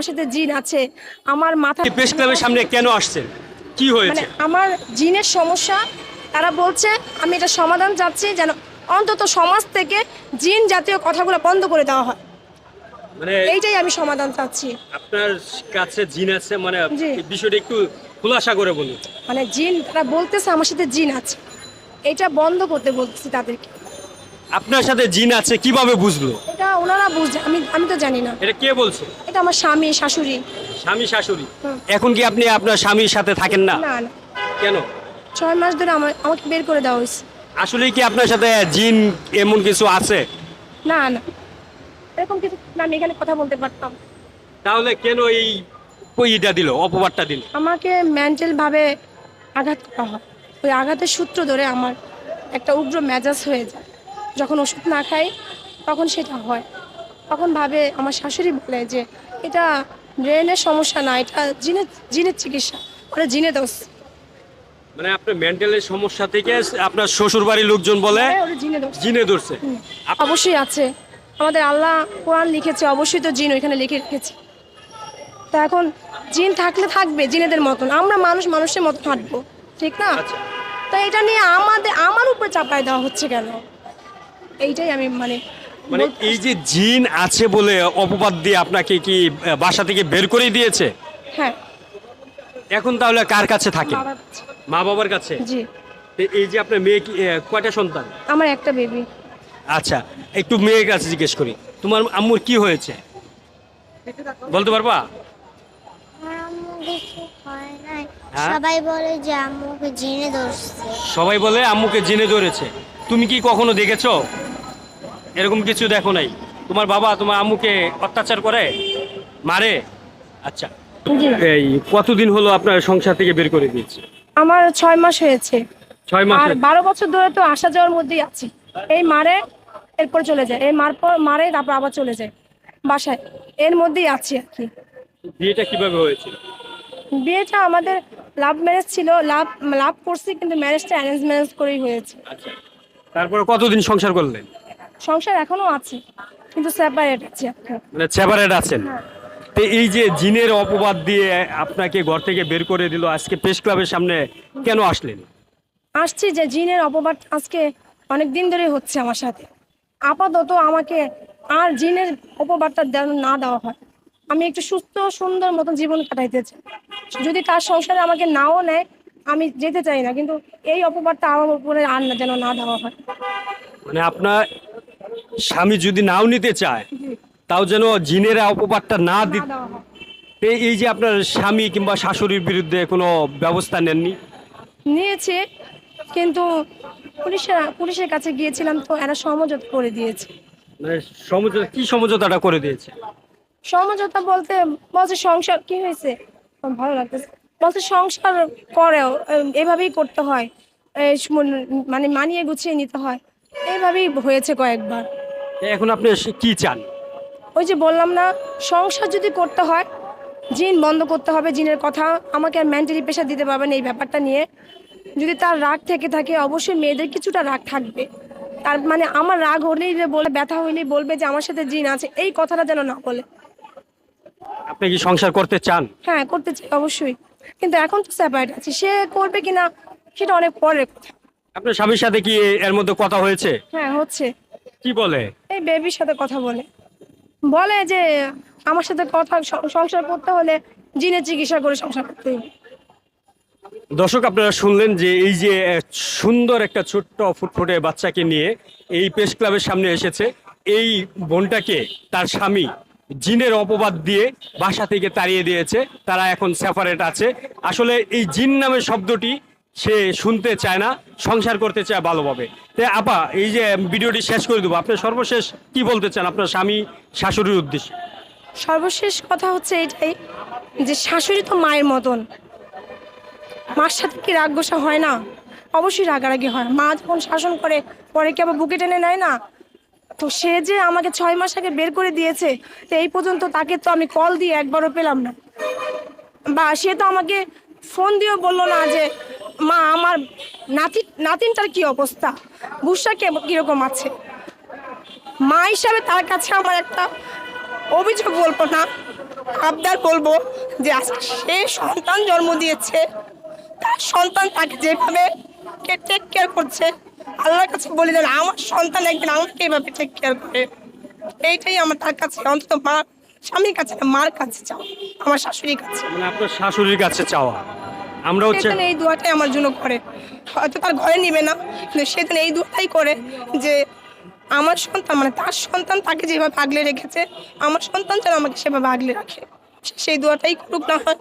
আমার সাথে জিন আছে আমার মাথা প্রেস ক্লাবের সামনে কেন আসছেন? কি মানে হয়েছে আমার জিনের সমস্যা তারা বলছে আমি এটা সমাধান চাচ্ছি যেন অন্তত সমাজ থেকে জিন জাতীয় কথাগুলো বন্ধ করে দেওয়া হয়। মানে এইটাই আমি সমাধান চাচ্ছি। আপনার কাছে জিন আছে মানে বিষয়টা একটু খোলাসা করে বলুন। মানে জিন তারা বলতেছে আমার সাথে জিন আছে। এটা বন্ধ করতে বলতেছি তাদেরকে। আপনার সাথে জিন আছে কীভাবে বুঝলো? এটা ওনারা বুঝে আমি আমি তো জানি না। এটা কে বলছে? এটা আমার স্বামী শাশুড়ি। স্বামী শাশুড়ি? এখন কি আপনি আপনার স্বামীর সাথে থাকেন না? না না। কেন? ছয় মাস ধরে আমার আমাকে বের করে দেওয়া হয়েছে। আসলে কি আপনার সাথে জিন এমন কিছু আছে? না না। এরকম কিছু না আমি এখানে কথা বলতে পারতাম। তাহলে কেন এই ইটা দিল অপবাদটা দিল? আমাকে মেন্টাল ভাবে আঘাত করা হয়। ওই আঘাতের সূত্র ধরে আমার একটা উগ্র মেজাজ হয়ে যায়। যখন ওষুধ না খাই তখন সেটা হয়। তখন ভাবে আমার শাশুড়ি বলে যে এটা ব্রেনের সমস্যা না এটা জিনের জিনের চিকিৎসা। ওটা জিনে দোষ। মানে আপনার মেন্টালের সমস্যা থেকে আপনার শ্বশুর বাড়ির লোকজন বলে হ্যাঁ, জিনে ধরছে। অবশ্যই আছে। আমাদের আল্লাহ কোরআন লিখেছে অবশ্যই তো জিন ওইখানে লিখে রেখেছে। তা এখন জিন থাকলে থাকবে জিনেদের মতন। আমরা মানুষ মানুষের মতন হাঁটবো ঠিক না? আচ্ছা। তো এটা নিয়ে আমাদের আমার উপরে চাপায় দেওয়া হচ্ছে কেন? এইটাই আমি মানে মানে এই যে জিন আছে বলে অপবাদ দিয়ে আপনাকে কি বাসা থেকে বের করে দিয়েছে? হ্যাঁ। এখন তাহলে কার কাছে থাকে? মা বাবার কাছে? জি। এই যে আপনার মেয়ে কি, কয়টা সন্তান? আমার একটা বেবি। আচ্ছা একটু মেয়ের কাছে জিজ্ঞেস করি। তোমার আম্মুর কি হয়েছে? বলতে পারবা? হয়? সবাই বলে যে আম্মুকে জেনে ধরছে। সবাই বলে আম্মুকে জেনে ধরেছে। তুমি কি কখনো দেখেছ? এরকম কিছু দেখো নাই। তোমার বাবা তোমার আম্মুকে অত্যাচার করে? মারে? আচ্ছা। এই কতদিন হলো আপনার সংসার থেকে বের করে দিয়েছে? আমার ছয় মাস হয়েছে। ছয় মাস আর বারো বছর ধরে তো আসা যাওয়ার মধ্যেই আছি। এই মারে এরপর চলে যায়। এই মার পর মারে তারপর আবার চলে যায়। বাসায়। এর মধ্যেই আছি আর কি। বিয়েটা কীভাবে হয়েছিল? বিয়েটা আমাদের লাভ ম্যারেজ ছিল। লাভ লাভ করছি কিন্তু ম্যারেজটা অ্যারেঞ্জ ম্যারেজ করেই হয়েছে। আচ্ছা। তারপরে কতদিন সংসার করলেন? সংসার এখনও আছে কিন্তু সেপারেট আছে মানে সেপারেট আছেন। হ্যাঁ। তো এই যে জিনের অপবাদ দিয়ে আপনাকে ঘর থেকে বের করে দিল আজকে প্রেস ক্লাবের সামনে কেন আসলেন? আসছি যে জিনের অপবাদ আজকে অনেক দিন ধরে হচ্ছে আমার সাথে। আপাতত আমাকে আর জিনের অপবাদটা যেন না দেওয়া হয়। আমি একটু সুস্থ সুন্দর মতো জীবন কাটাইতে চাই। যদি তার সংসারে আমাকে নাও নেয় আমি যেতে চাই না কিন্তু এই অপবাদটা আমার উপরে আর না যেন না দেওয়া হয়। মানে আপনার স্বামী যদি নাও নিতে চায় তাও যেন জিনেরা অপবাদটা না দিতে এই যে আপনার স্বামী কিংবা শাশুড়ির বিরুদ্ধে কোনো ব্যবস্থা নেননি? নিয়েছে কিন্তু পুলিশের পুলিশের কাছে গিয়েছিলাম তো এরা সমঝোতা করে দিয়েছে। মানে সমঝোতা কি সমঝোতাটা করে দিয়েছে? সমঝোতা বলতে বলছে সংসার কি হয়েছে? ভালো লাগতেছে। বলছে সংসার করেও এভাবেই করতে হয়। মানে মানিয়ে গুছিয়ে নিতে হয়। এইভাবেই হয়েছে কয়েকবার। এখন আপনি কি চান? ওই যে বললাম না সংসার যদি করতে হয় জিন বন্ধ করতে হবে জিনের কথা আমাকে আর মেন্টালি প্রেশার দিতে পারবেন এই ব্যাপারটা নিয়ে। যদি তার রাগ থেকে থাকে অবশ্যই মেয়েদের কিছুটা রাগ থাকবে। তার মানে আমার রাগ হলেই যে বলে ব্যথা হইলেই বলবে যে আমার সাথে জিন আছে এই কথাটা যেন না বলে। আপনি কি সংসার করতে চান? হ্যাঁ করতে চাই অবশ্যই। কিন্তু এখন তো সেপারেট আছে সে করবে কিনা সেটা অনেক পরের কথা। আপনার স্বামীর সাথে কি এর মধ্যে কথা হয়েছে? হ্যাঁ হচ্ছে। কি বলে? এই বেবির সাথে কথা বলে। বলে যে আমার সাথে কথা সংসার করতে হলে জিনের চিকিৎসা করে সংসার করতে হবে। দর্শক আপনারা শুনলেন যে এই যে সুন্দর একটা ছোট্ট ফুটফুটে বাচ্চাকে নিয়ে এই প্রেস ক্লাবের সামনে এসেছে। এই বোনটাকে তার স্বামী জিনের অপবাদ দিয়ে বাসা থেকে তাড়িয়ে দিয়েছে। তারা এখন সেপারেট আছে। আসলে এই জিন নামের শব্দটি সে শুনতে চায় না, সংসার করতে চায় ভালোভাবে। তো আপা, এই যে ভিডিওটি শেষ করে দেবো, আপনি সর্বশেষ কি বলতে চান আপনার স্বামী, শাশুড়ির উদ্দেশ্যে? সর্বশেষ কথা হচ্ছে এটাই, যে শাশুড়ি তো মায়ের মতন। মার সাথে কি রাগ গোসা হয় না? অবশ্যই রাগারাগি হয়। মা যখন শাসন করে, পরে কি আবার বুকে টেনে নেয় না? তো সে যে আমাকে ছয় মাস আগে বের করে দিয়েছে, তো এই পর্যন্ত তাকে তো আমি কল দিয়ে একবারও পেলাম না। বা সে তো আমাকে ফোন দিয়েও বলল না যে মা, আমার নাতি, নাতিনটার কি অবস্থা? বুসা কে কীরকম আছে? মা হিসাবে তার কাছে আমার একটা অভিযোগ বলব না, আবদার বলব যে সে সন্তান জন্ম দিয়েছে। তার সন্তান তাকে যেভাবে টেক কেয়ার করছে, আল্লাহর কাছে বলে দেন আমার সন্তান একদিন আমাকে এভাবে টেক কেয়ার করে। এইটাই আমার তার কাছে, অন্তত মা, স্বামীর কাছে মার কাছে চাওয়া, আমার শাশুড়ির কাছে। মানে আপনার শাশুড়ির কাছে চাওয়া। আমরা হচ্ছে এই দোয়াটাই আমার জন্য করে। হয়তো তার ঘরে নিবে না, কিন্তু সেদিন এই দোয়াটাই করে যে আমার সন্তান মানে তার সন্তান তাকে যেভাবে আগলে রেখেছে, আমার সন্তান যেন আমাকে সেভাবে আগলে রাখে। সেই দোয়াটাই করুক না হয়।